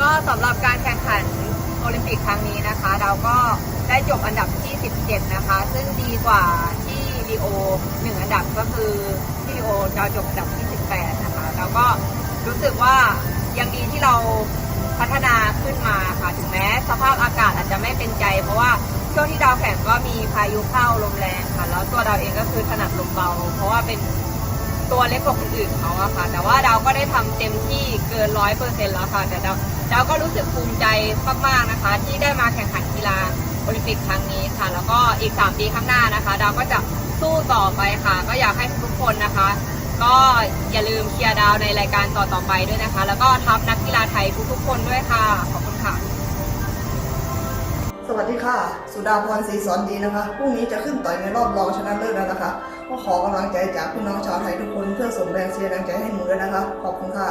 ก็สำหรับการแข่งขันโอลิมปิกครั้งนี้นะคะ เราก็ได้จบอันดับที่ 17 นะคะ ซึ่งดีกว่าที่ลีโอหนึ่งอันดับก็คือที่ลีโอเราจบอันดับที่ 18 นะคะ แล้วก็รู้สึกว่ายังดีที่เราพัฒนาขึ้นมาค่ะ ถึงแม้สภาพอากาศอาจจะไม่เป็นใจ เพราะว่าช่วงที่ดาวแข่งก็มีพายุเข้าลมแรงค่ะ แล้วตัวดาวเองก็คือถนัดลมเบา เพราะว่าเป็นตัวเล็กกว่าคนอื่นเขาอะค่ะ แต่ว่าดาวก็ได้ทำเต็มที่เกินร้อยเปอร์เซ็นต์แล้วค่ะ แต่ดาว ดาก็รู้สึกภูมิใจมากๆนะคะ ที่ได้มาแข่งขันกีฬาโอลิมปิกครั้งนี้ค่ะ แล้วก็อีก 3 ปีข้างหน้านะคะ ดาวก็จะสู้ต่อไปค่ะ ก็อยากให้ทุกคนนะคะ ก็อย่าลืมเชียร์ดาวในรายการต่อๆไปด้วยนะคะ แล้วก็ทัพนักกีฬาไทยทุกๆคนด้วยค่ะ ขอบคุณค่ะ สวัสดีค่ะ สุดาพรศรีสอนดีนะคะพรุ่งนี้จะขึ้นต่อยในรอบรองชนะเลิศแล้วนะคะก็ขอกำลังใจจากพี่น้องชาวไทยทุกคนเพื่อส่งแรงเชียร์แรงใจให้หนูด้วยนะคะ ขอบคุณค่ะ